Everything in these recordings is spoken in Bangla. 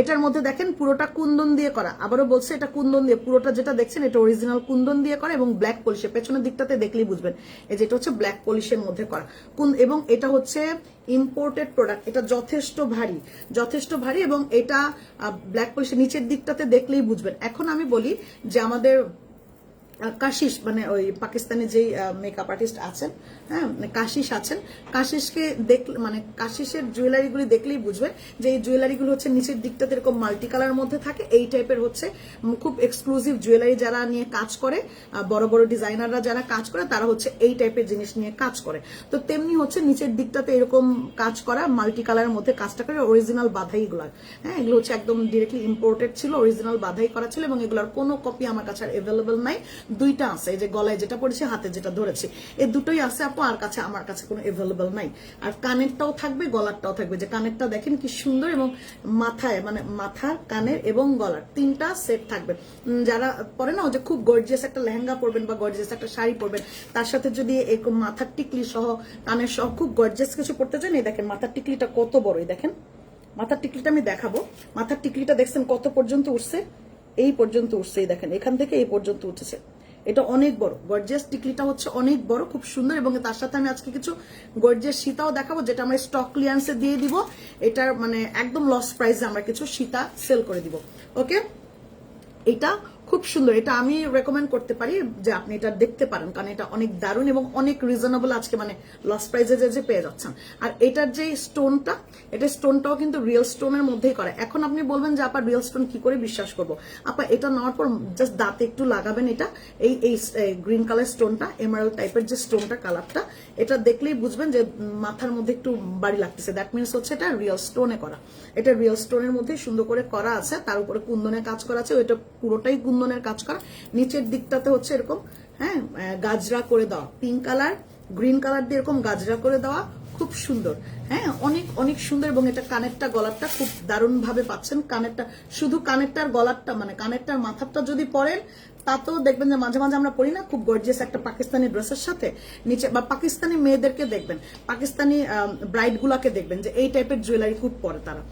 এটার মধ্যে দেখেন পুরোটা কুন্দন দিয়ে করা। আবারও বলছে, এটা কুন্দন দিয়ে, পুরোটা যেটা দেখছেন, এটা অরিজিনাল কুন্দন দিয়ে করা এবং ব্ল্যাক পলিশে পেছনের দিকটাতে দেখলেই বুঝবেন। এই যেটা হচ্ছে ব্ল্যাক পলিশের মধ্যে করা। এবং এটা হচ্ছে ইম্পোর্টেড প্রোডাক্ট এটা যথেষ্ট ভারী যথেষ্ট ভারী এবং এটা ব্ল্যাক পলিশের নিচের দিকটাতে দেখলেই বুঝবেন। এখন আমি বলি যে আমাদের কাশিস মানে ওই পাকিস্তানি যেই মেকআপ আর্টিস্ট আছেন হ্যাঁ মানে কাশিস আছেন, কাশিসকে দেখলে মানে কাশিসের জুয়েলারিগুলি দেখলেই বুঝবে যে এই জুয়েলারিগুলো হচ্ছে নিচের দিকটাতে এরকম মাল্টি কালার মধ্যে থাকে। এই টাইপের হচ্ছে খুব এক্সক্লুসিভ জুয়েলারি যারা নিয়ে কাজ করে বড় বড় ডিজাইনাররা যারা কাজ করে, তারা হচ্ছে এই টাইপের জিনিস নিয়ে কাজ করে। তো তেমনি হচ্ছে নিচের দিকটাতে এরকম কাজ করা মাল্টি কালারের মধ্যে কাজটা করে অরিজিনাল বাধাইগুলো হ্যাঁ এগুলো হচ্ছে একদম ডিরেক্টলি ইম্পোর্টেড ছিল অরিজিনাল বাধাই করা ছিল এবং এগুলোর কোনো কপি আমার কাছে আর অ্যাভেলেবল নাই। দুইটা আছে, এই যে গলায় যেটা পড়েছে, হাতে যেটা ধরেছে। এই দুটোই আছে আপু, আর কাছে, আমার কাছে কোনো অ্যাভেলেবল নাই। আর কানেরটাও থাকবে, গলারটাও থাকবে। যে কানেরটা দেখেন কি সুন্দর এবং মাথায় মানে মাথার, কানের এবং গলার তিনটা সেট থাকবে। যারা পরে না যে খুব গর্জিয়াস একটা লেহেঙ্গা পরবেন বা গর্জিয়াস একটা শাড়ি পরবেন, তার সাথে যদি এরকম মাথার টিকলি সহ, কানের সহ খুব গর্জিয়াস কিছু পড়তে চান, এই দেখেন মাথার টিকলিটা কত বড়, এই দেখেন। মাথার টিকলিটা আমি দেখাবো। মাথার টিকলিটা দেখছেন কত পর্যন্ত উঠছে? এই পর্যন্ত উঠছে, এই দেখেন। এখান থেকে এই পর্যন্ত উঠেছে। এটা অনেক বড়। গর্জিয়াস টিকলিটা হচ্ছে অনেক বড়, খুব সুন্দর, এবং তার সাথে আমি আজকে কিছু গর্জিয়াস সীতাও দেখাবো, যেটা আমরা স্টক ক্লিয়ারেন্সে দিয়ে দিব। এটার মানে একদম লস প্রাইসে আমরা কিছু সীতা সেল করে দিব। ওকে এটা খুব সুন্দর। এটা আমি রেকমেন্ড করতে পারি যে আপনি এটা দেখতে পারেন, কারণ এটা অনেক দারুণ এবং অনেক রিজনেবল আজকে মানে লস প্রাইজে যে পেয়ে যাচ্ছেন। আর এটার যে স্টোনটা এটা স্টোনটাও কিন্তু রিয়েল স্টোনের মধ্যেই করে। এখন আপনি বলবেন যে, আপা রিয়েল স্টোন কি করে বিশ্বাস করব? আপা, এটা নেওয়ার পর জাস্ট দাঁতে একটু লাগাবেন এটা, এই এই গ্রিন কালার স্টোনটা এমারেল টাইপের যে স্টোনটা কালারটা এটা দেখলেই বুঝবেন যে মাথার মধ্যে একটু বাড়ি লাগতেছে। দ্যাট মিনস হচ্ছে এটা রিয়েল স্টোনে করা। এটা রিয়েল স্টোনের মধ্যে সুন্দর করে করা আছে, তার উপরে কুন্দনে কাজ করা আছে, ওইটা পুরোটাই কুন্দনের কাজ করা। নিচের দিকটাতে হচ্ছে এরকম হ্যাঁ গাজরা করে দেওয়া। পিঙ্ক কালার গ্রিন কালার দিয়ে এরকম গাজরা করে দেওয়া খুব সুন্দর। হ্যাঁ অনেক অনেক সুন্দর এবং এটা কানেরটা, গলারটা খুব দারুণ ভাবে পাচ্ছেন। কানেরটা, শুধু কানেরটার গলারটা মানে কানেরটার মাথাটা যদি পরেন, তাতেও দেখবেন যে মাঝে মাঝে আমরা পড়ি না, খুব গর্জিয়াস একটা পাকিস্তানি ড্রেসের সাথে নিচে, বা পাকিস্তানি মেয়েদেরকে দেখবেন, পাকিস্তানি ব্রাইড গুলাকে দেখবেন যে এই টাইপের জুয়েলারি খুব পরে তারা।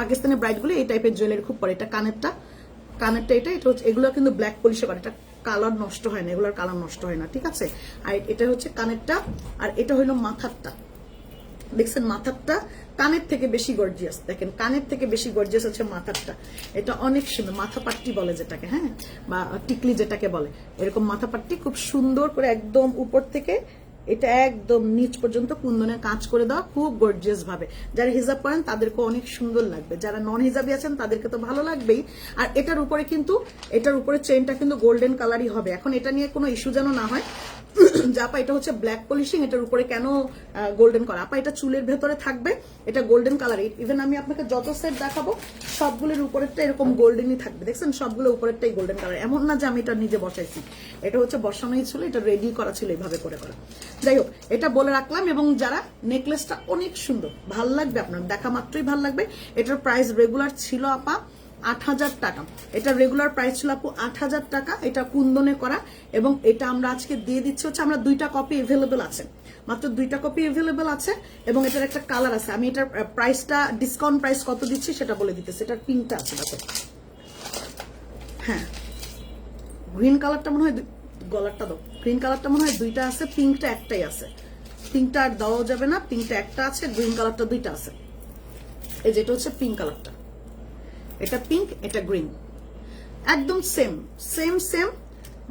পাকিস্তানি ব্রাইডগুলো এই টাইপের জুয়েলারি খুব পরে। এটা কানেরটা কানেরটা এটা এটা হচ্ছে এগুলো কিন্তু ব্ল্যাক পলিশে করে এটা কালার নষ্ট হয় না, এগুলোর কালার নষ্ট হয় না, ঠিক আছে? আর এটা হচ্ছে কানেরটা, আর এটা হলো মাথারটা। দেখছেন মাথারটা কানের থেকে বেশি গর্জিয়াস দেখেন, কানের থেকে বেশি গর্জিয়াস হচ্ছে মাথারটা। এটা অনেক সুন্দর মাথা পাট্টি বলে যেটাকে হ্যাঁ? বা টিকলি যেটাকে বলে। এরকম মাথা পাট্টি খুব সুন্দর করে একদম উপর থেকে এটা একদম নিচ পর্যন্ত কুন্দনের কাজ করে দেওয়া খুব গর্জিয়াস ভাবে। যারা হিজাব করেন তাদেরকে অনেক সুন্দর লাগবে। যারা নন হিজাবি আছেন তাদেরকে তো ভালো লাগবেই। আর এটার উপরে কিন্তু, এটার উপরে চেনটা কিন্তু গোল্ডেন কালারই হবে। এখন এটা নিয়ে কোনো ইস্যু যেন না হয় যে আপা এটা হচ্ছে ব্ল্যাক পলিশিং এটার উপরে কেন গোল্ডেন করা আপা, এটা চুলের ভেতরে থাকবে, এটা গোল্ডেন কালার ইভেন আমি আপনাকে যত সেট দেখাবো, সবগুলোর উপরেরটা এরকম গোল্ডেনই থাকবে। দেখছেন? সবগুলো উপরেরটাই গোল্ডেন কালার এমন না যে আমি এটা নিজে বসাইছি। এটা হচ্ছে বসানোই ছিল এটা রেডি করা ছিল এইভাবে করে করা। যাই হোক, এটা বলে রাখলাম এবং যারা নেকলেসটা অনেক সুন্দর, ভালো লাগবে আপনার, দেখা মাত্রই ভালো লাগবে। এটার প্রাইস রেগুলার ছিল আপা আট হাজার টাকা। এটা রেগুলার প্রাইস ছিল আপু আট হাজার টাকা। এটা কুন্দনে করা এবং এটা আমরা আজকে দিয়ে দিচ্ছি হচ্ছে আমরা দুইটা কপি এভেলেবেল আছে। মাত্র দুইটা কপি এভেলেবেল আছে এবং এটার একটা কালার আছে। আমি এটার প্রাইসটা ডিসকাউন্ট প্রাইস কত দিচ্ছি সেটা বলে দিতেছি। এটার পিঙ্কটা আছে দেখো। হ্যাঁ। গ্রিন কালারটা মনে হয় গলারটা দাও। গ্রিন কালারটা মনে হয় দুইটা আছে পিঙ্কটা একটাই আছে। পিঙ্কটা আর দেওয়া যাবে না পিঙ্কটা একটা আছে গ্রিন কালারটা দুইটা আছে। এই যেটা হচ্ছে পিঙ্ক কালারটা এটা পিঙ্ক এটা গ্রিন একদম সেম সেম সেম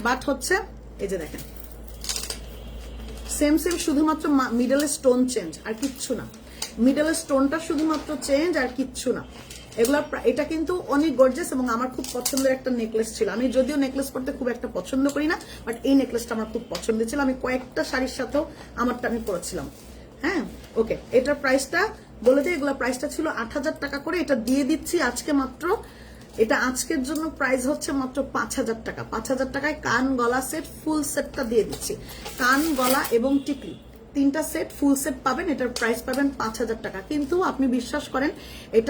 বাট হচ্ছে, এই যে দেখেন। সেম সেম শুধুমাত্র মিডলে স্টোন চেঞ্জ আর কিচ্ছু না। মিডলের স্টোনটা শুধুমাত্র চেঞ্জ আর কিচ্ছু না। এগুলা এটা কিন্তু অনেক গর্জেস এবং আমার খুব পছন্দের একটা নেকলেস ছিল। আমি যদিও নেকলেস পরতে খুব একটা পছন্দ করি না বাট এই নেকলেসটা আমার খুব পছন্দের ছিল। আমি কয়েকটা শাড়ির সাথেও আমারটা আমি পরেছিলাম। হ্যাঁ? ওকে এটার প্রাইসটা বলে যে এগুলা প্রাইসটা ছিল আট হাজার টাকা করে, এটা দিয়ে দিচ্ছি আজকে মাত্র। এটা আজকের জন্য প্রাইস হচ্ছে মাত্র পাঁচ হাজার টাকা। পাঁচ হাজার টাকায় কান গলা সেট ফুল সেটটা দিয়ে দিচ্ছি। কান, গলা এবং টিকলি। তিনটা সেট ফুল সেট পাবেন, এটার প্রাইস পাবেন পাঁচ হাজার টাকা। কিন্তু আপনি বিশ্বাস করেন, এটা